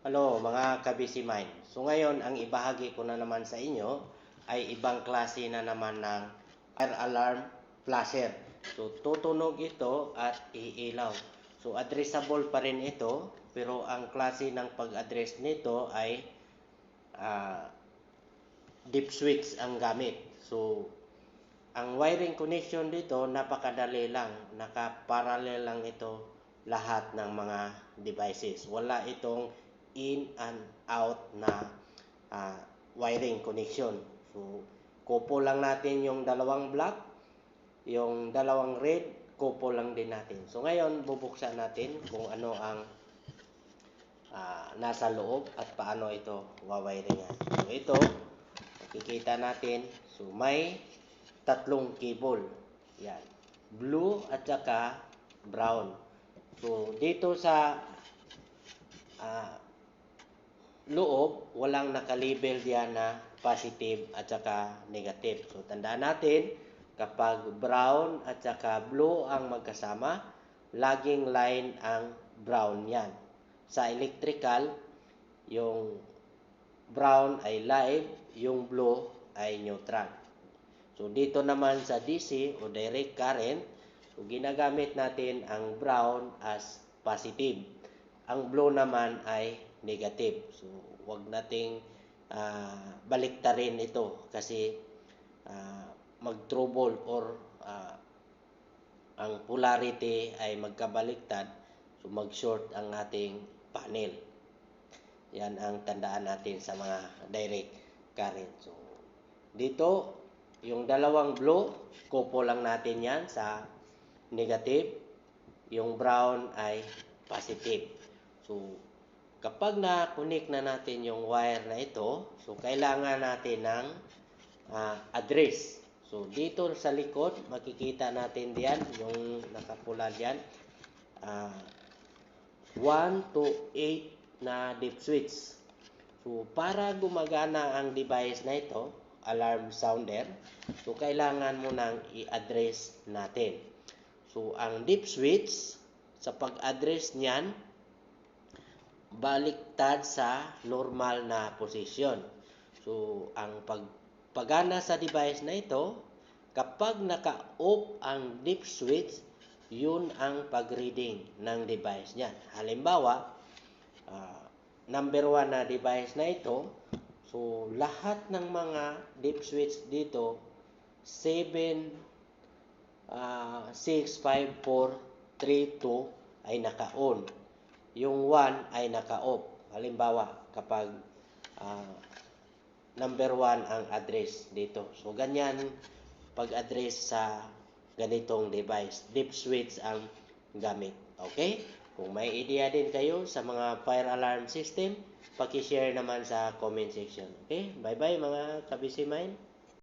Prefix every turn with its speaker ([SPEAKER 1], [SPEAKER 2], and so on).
[SPEAKER 1] Hello mga kabisi mind. So ngayon ang ibahagi ko na naman sa inyo ay ibang klase na naman ng fire alarm flasher. So tutunog ito at iilaw. So addressable pa rin ito pero ang klase ng pag-address nito ay ah, deep switch ang gamit. So ang wiring connection dito napakadali lang. Naka-parallel lang ito lahat ng mga devices. Wala itong in and out na ah, wiring connection. So, kupo lang natin yung dalawang black, yung dalawang red, kupo lang din natin. So, ngayon, bubuksan natin kung ano ang ah, nasa loob at paano ito wawiringan. So, ito, makikita natin, so may tatlong cable. Yan. Blue at saka brown. So, dito sa ah, loob, walang nakalabel diyan na positive at saka negative. So, tandaan natin, kapag brown at saka blue ang magkasama, laging line ang brown yan. Sa electrical, yung brown ay live, yung blue ay neutral. So, dito naman sa DC o direct current, so ginagamit natin ang brown as positive. Ang blue naman ay negative. So, wag nating ah, baliktarin ito kasi ah, mag-trouble or ah, ang polarity ay magkabaliktad. So, mag-short ang ating panel. Yan ang tandaan natin sa mga direct current. So, dito, yung dalawang blue, kupo lang natin yan sa negative. Yung brown ay positive. So, kapag na-connect na natin yung wire na ito, so kailangan natin ng ah, address. So, dito sa likod, makikita natin diyan, yung nakapula diyan, ah, 1 to 8 na deep switch. So, para gumagana ang device na ito, alarm sounder, so kailangan mo nang i-address natin. So, ang deep switch, sa pag-address niyan, baliktad sa normal na posisyon. So, ang pag pagana sa device na ito, kapag naka-off ang deep switch, yun ang pag-reading ng device niyan. Halimbawa, ah, number one na device na ito, so lahat ng mga deep switch dito, 7, ah, 6, 5, 4, 3, 2 ay naka-on. Yung 1 ay naka-off. Halimbawa, kapag ah, number 1 ang address dito. So, ganyan pag-address sa ganitong device. Deep switch ang gamit. Okay? Kung may idea din kayo sa mga fire alarm system, paki-share naman sa comment section. Okay? Bye-bye mga kabisi mind.